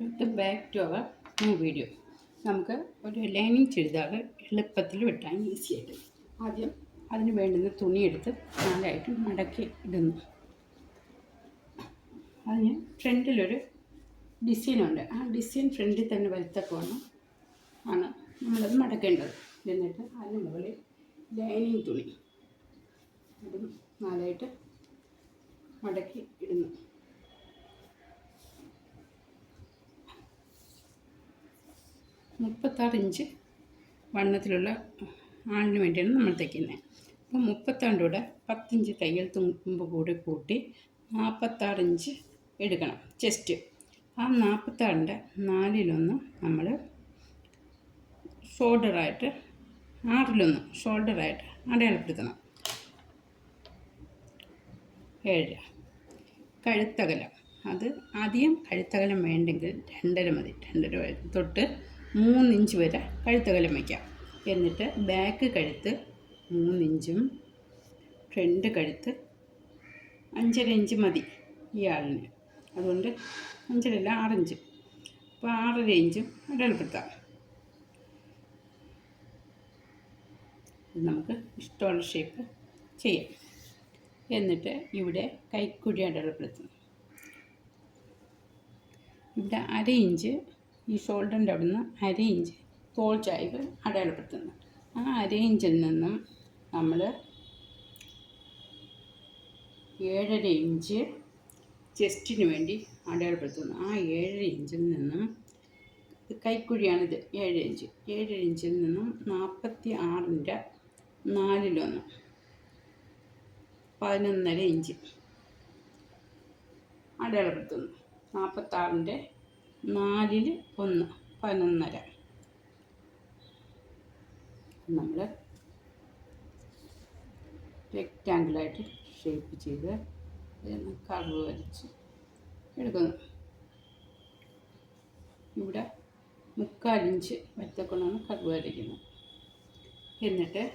Welcome back to our new video നമുക്ക് ഒരു lining churidar എളുപ്പത്തിൽ വെട്ടാൻ ഈസി ആയിട്ട്. ആദ്യം അതിന് വേണ്ടുന്ന തുണിയെടുത്ത് നാലായിട്ട് മടക്കി ഇടുന്നു. അതിന് ഫ്രണ്ടിലൊരു ഡിസൈനുണ്ട് ആ ഡിസൈൻ ഫ്രണ്ടിൽ തന്നെ വരുത്തക്കോണം ആണ് നമ്മളത് മടക്കേണ്ടത്. എന്നിട്ട് അതിന് മുകളിൽ ലൈനിങ് തുണി. അതും നാലായിട്ട് മടക്കി ഇടുന്നു. മുപ്പത്താറ് ഇഞ്ച് വണ്ണത്തിലുള്ള ആണിന് വേണ്ടിയാണ് നമ്മൾ തയ്ക്കുന്നത്. അപ്പോൾ മുപ്പത്താറിന്റെ കൂടെ പത്തിഞ്ച് തയ്യൽ തുമ്പ് കൂടി കൂട്ടി നാൽപ്പത്താറ് ഇഞ്ച് എടുക്കണം ചെസ്റ്റ്. ആ നാൽപ്പത്താറിന്റെ നാലിലൊന്ന് നമ്മൾ ഷോൾഡറായിട്ട് ആറിലൊന്ന് ഷോൾഡറായിട്ട് അടയാളപ്പെടുത്തണം. ഏഴ്. കഴുത്തകലം. അത് ആദ്യം കഴുത്തകലം വേണ്ടെങ്കിൽ രണ്ടര മതി രണ്ടര തൊട്ട് മൂന്നിഞ്ച് വരെ കഴുത്തകലം വയ്ക്കാം. എന്നിട്ട് ബാക്ക് കഴുത്ത് മൂന്നിഞ്ചും ഫ്രണ്ട് കഴുത്ത് അഞ്ചര ഇഞ്ച് മതി ഈ ആളിന് അതുകൊണ്ട് അഞ്ചരല്ല ആറിഞ്ച്. അപ്പോൾ ആറര ഇഞ്ചും അടയാളപ്പെടുത്താം നമുക്ക് ഇഷ്ടമുള്ള ഷേപ്പ് ചെയ്യാം. എന്നിട്ട് ഇവിടെ കൈക്കുഴി അടയാളപ്പെടുത്തുന്നു ഇവിടെ അര ഇഞ്ച് ഈ ഷോൾഡറിന്റെ അവിടെ നിന്ന് അര ഇഞ്ച് തോൾ ചായ്വ് അടയാളപ്പെടുത്തുന്നു. ആ അര ഇഞ്ചിൽ നിന്നും നമ്മൾ ഏഴര ഇഞ്ച് ചെസ്റ്റിന് വേണ്ടി അടയാളപ്പെടുത്തുന്നു. ആ ഏഴര ഇഞ്ചിൽ നിന്നും കൈക്കുഴിയാണിത് ഏഴ് ഇഞ്ച്. ഏഴര ഇഞ്ചിൽ നിന്നും നാൽപ്പത്തി ആറിന്റെ നാലിലൊന്ന് പതിനൊന്നര ഇഞ്ച്. അടയാളപ്പെടുത്തുന്നു. നാൽപ്പത്താറിന്റെ നാലിൽ ഒന്ന് പതിനൊന്നര. നമ്മൾ റെക്റ്റാങ്കിളായിട്ട് ഷേപ്പ് ചെയ്ത് കർവ് വരച്ച് എടുക്കുന്നു. ഇവിടെ മുക്കാലിഞ്ച് വറ്റക്കൊണ്ടാണ് കർവ് വരയ്ക്കുന്നത്. എന്നിട്ട്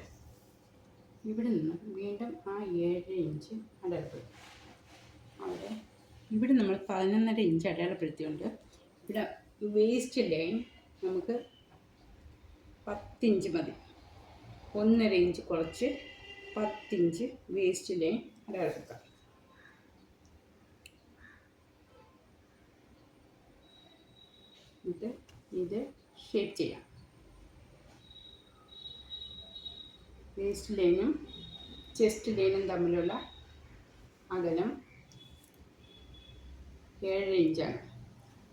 ഇവിടെ നിന്ന് വീണ്ടും ആ ഏഴ് ഇഞ്ച് അടയാളപ്പെടുത്തും. അവിടെ ഇവിടെ നമ്മൾ പതിനൊന്നര ഇഞ്ച് അടയാളപ്പെടുത്തിയുണ്ട് ഇവിടെ വേസ്റ്റ് ലൈൻ നമുക്ക് പത്തിഞ്ച് മതി. ഒന്നര ഇഞ്ച് കുറച്ച് പത്തിഞ്ച് വേസ്റ്റ് ലൈൻ അടയാളപ്പെടുത്താം എന്നിട്ട് ഇത് ഷേപ്പ് ചെയ്യാം. വേസ്റ്റ് ലൈനും ചെസ്റ്റ് ലൈനും തമ്മിലുള്ള അകലം ഏഴ് ഇഞ്ചാണ്.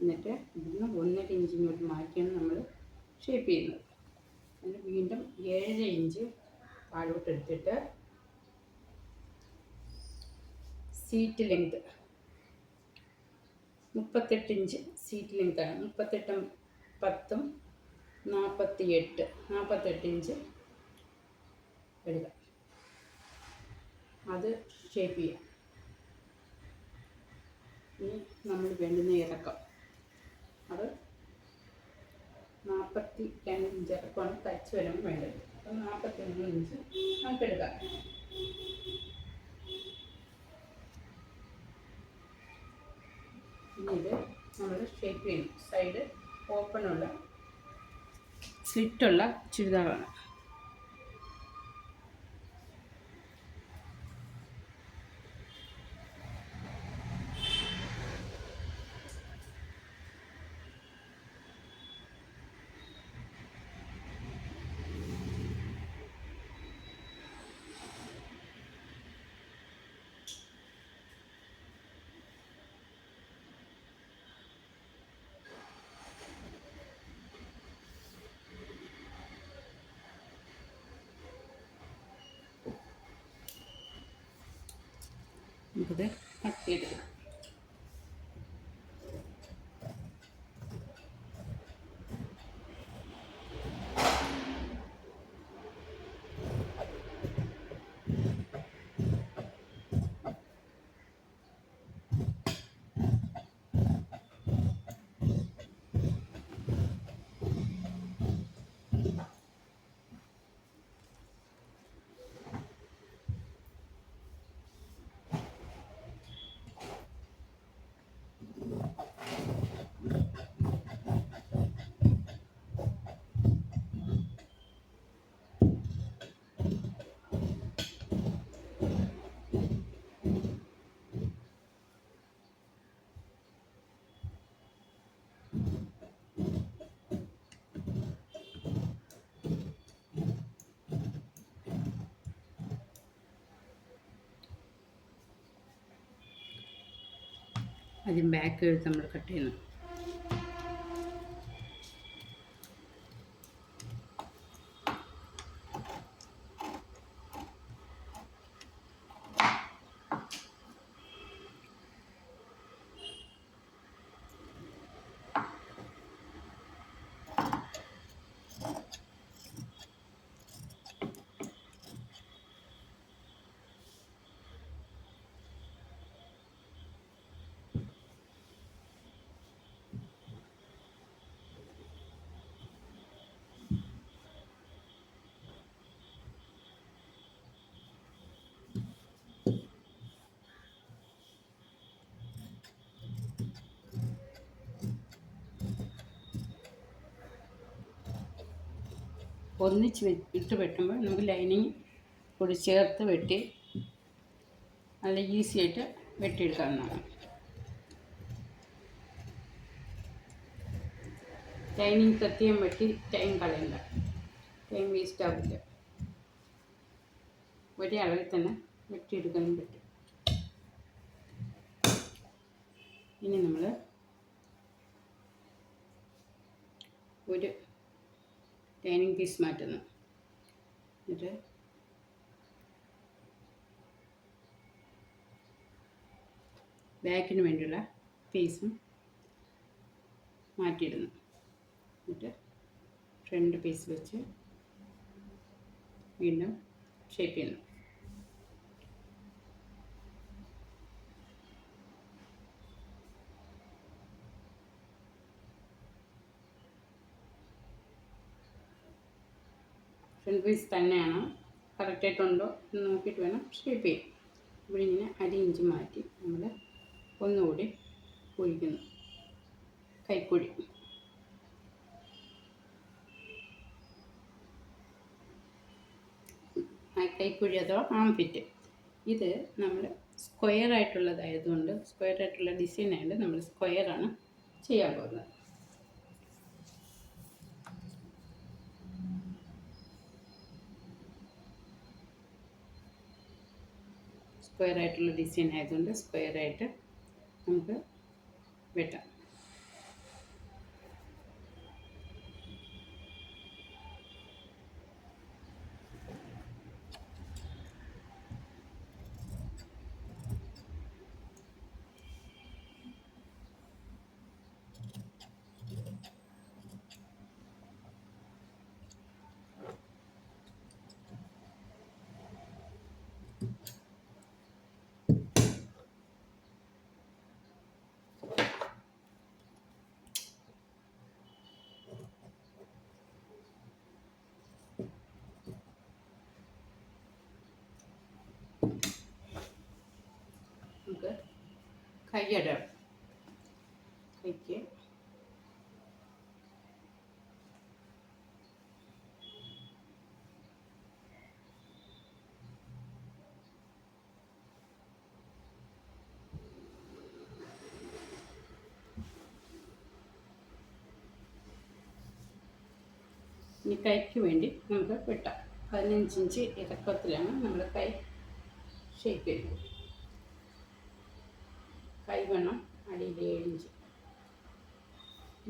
എന്നിട്ട് ഇവിടുന്ന് ഒന്നര ഇഞ്ച് ഇങ്ങോട്ട് മാറ്റിയാണ് നമ്മൾ ഷേപ്പ് ചെയ്യുന്നത്. എന്നിട്ട് വീണ്ടും ഏഴര ഇഞ്ച് താഴോട്ട് എടുത്തിട്ട് സീറ്റ് ലെങ്ത് മുപ്പത്തെട്ട് ഇഞ്ച് സീറ്റ് ലെങ്താണ് മുപ്പത്തെട്ടും പത്തും നാൽപ്പത്തി എട്ട് നാൽപ്പത്തെട്ട് ഇഞ്ച് എടുക്കാം. അത് ഷേപ്പ് ചെയ്യാം. ഇനി നമ്മൾ വേണ്ടുന്ന ഇറക്കം. അത് നാൽപ്പത്തി രണ്ട് ഇഞ്ച് ഇറക്കമാണ് തയ്ച്ച് വരുമ്പോൾ വേണ്ടത്. അപ്പം നാൽപ്പത്തി മൂന്ന് ഇഞ്ച് നമുക്ക് എടുക്കാം. ഇത് നമ്മൾ ഷേപ്പ് ചെയ്യും സൈഡ് ഓപ്പണുള്ള സ്ലിറ്റുള്ള ചുരിദാറാണ്. നമുക്കിത് കട്ട് ആദ്യം ബാക്ക് നമ്മൾ കട്ട് ചെയ്യുന്നു. ഒന്നിച്ച് ഇട്ട് വെട്ടുമ്പോൾ നമുക്ക് ലൈനിങ് കൂടി ചേർത്ത് വെട്ടി നല്ല ഈസി ആയിട്ട് വെട്ടിയെടുക്കാവുന്നതാണ്. ലൈനിങ് പ്രത്യേകം വെട്ടി ടൈം കളയണ്ട. ടൈം വേസ്റ്റ് ആവില്ല. ഒരേ അളവിൽ തന്നെ വെട്ടിയെടുക്കാനും പറ്റും. ഇനി നമ്മൾ ഒരു ലൈനിങ് പീസ് മാറ്റുന്നു. എന്നിട്ട് ബാക്കിന് വേണ്ടിയുള്ള പീസും മാറ്റിയിടുന്നു. എന്നിട്ട് ഫ്രണ്ട് പീസ് വെച്ച് വീണ്ടും ഷേപ്പ് ചെയ്യുന്നു. ഫ്രണ്ട് പീസ് തന്നെയാണ്. കറക്റ്റായിട്ടുണ്ടോ എന്ന് നോക്കിയിട്ട് വേണം ഷേപ്പ് ചെയ്യാൻ. ഇവിടെ ഇങ്ങനെ അരി ഇഞ്ച് മാറ്റി നമ്മൾ ഒന്നുകൂടി ഒഴിക്കുന്നു കൈക്കുഴി കൈക്കുഴി അഥവാ ആംഫിറ്റ് ഇത് നമ്മൾ സ്ക്വയർ ആയിട്ടുള്ളതായതുകൊണ്ട് സ്ക്വയർ ആയിട്ടുള്ള നമ്മൾ സ്ക്വയറാണ് ചെയ്യാൻ പോകുന്നത്. സ്ക്വയർ ആയിട്ടുള്ള ഡിസൈൻ ആയതുകൊണ്ട് സ്ക്വയർ ആയിട്ട് നമുക്ക് വെട്ടാം നമുക്ക് കൈയിടാം കൈക്ക് ഇനി കൈക്ക് വേണ്ടി നമുക്ക് വെട്ടാം. പതിനഞ്ചിഞ്ച് ഇറക്കത്തിലാണ് നമ്മൾ കൈ ഷേപ്പ് ചെയ്യുന്നത്. വേണം. അടിയിൽ ഏഴിഞ്ച്.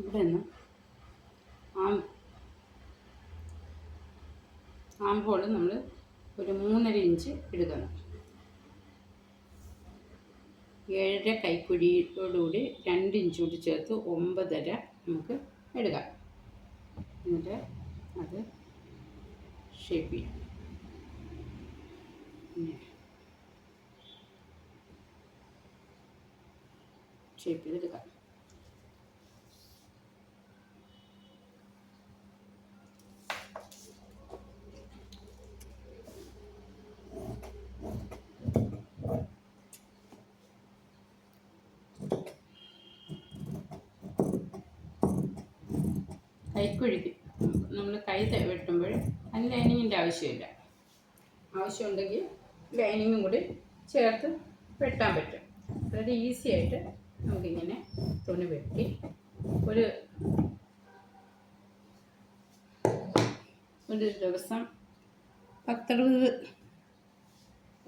ഇവിടെ നിന്ന് ആം ആംബോൾ നമ്മൾ ഒരു മൂന്നര ഇഞ്ച് എടുക്കണം ഏഴര കൈക്കുഴിയോടുകൂടി രണ്ട് ഇഞ്ച് കൂടി ചേർത്ത് ഒമ്പതര നമുക്ക് എടുക്കാം എന്നിട്ട് അത് ഷേപ്പ് ചെയ്യാം. ഷേപ്പ് ചെയ്തെടുക്കാം കൈക്കുഴിക്ക് നമ്മൾ കൈ വെട്ടുമ്പോൾ അതിന് ലൈനിങ്ങിന്റെ ആവശ്യമില്ല. ആവശ്യമുണ്ടെങ്കിൽ ലൈനിങ്ങും കൂടി ചേർത്ത് വെട്ടാൻ പറ്റും. വളരെ ഈസി ആയിട്ട് നമുക്കിങ്ങനെ തുണി വെട്ടി ഒരു ഒരു ദിവസം പത്തറുപത്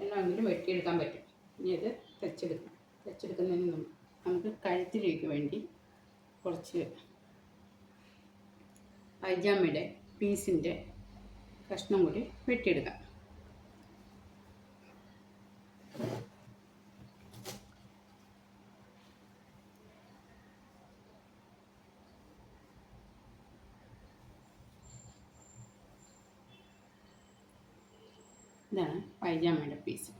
എണ്ണമെങ്കിലും വെട്ടിയെടുക്കാൻ പറ്റും. ഇനി ഇത് തെച്ചെടുക്കാം തെച്ചെടുക്കുന്നതിന് നമുക്ക് കഴുത്തിലേക്ക് വേണ്ടി കുറച്ച് പൈജാമയുടെ പീസിന്റെ കഷ്ണം കൂടി വെട്ടിയെടുക്കാം. ഇതാണ് പൈജാമയുടെ പീസ്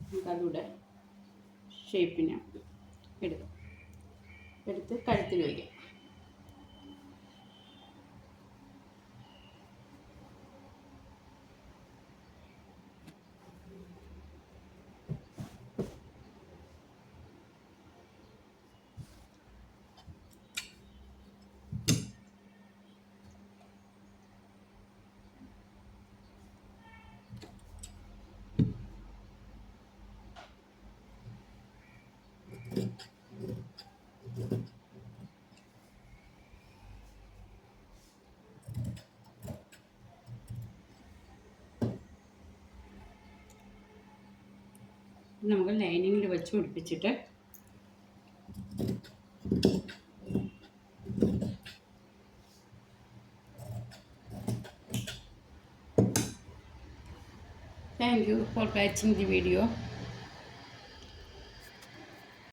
നമുക്കതുകൂടെ ഷേപ്പിനെ എടുക്കാം. എടുത്ത് കഴുത്തിൽ വയ്ക്കാം നമുക്ക് ലൈനിങ്ങിൽ വെച്ച് പിടിപ്പിച്ചിട്ട് thank you for watching the video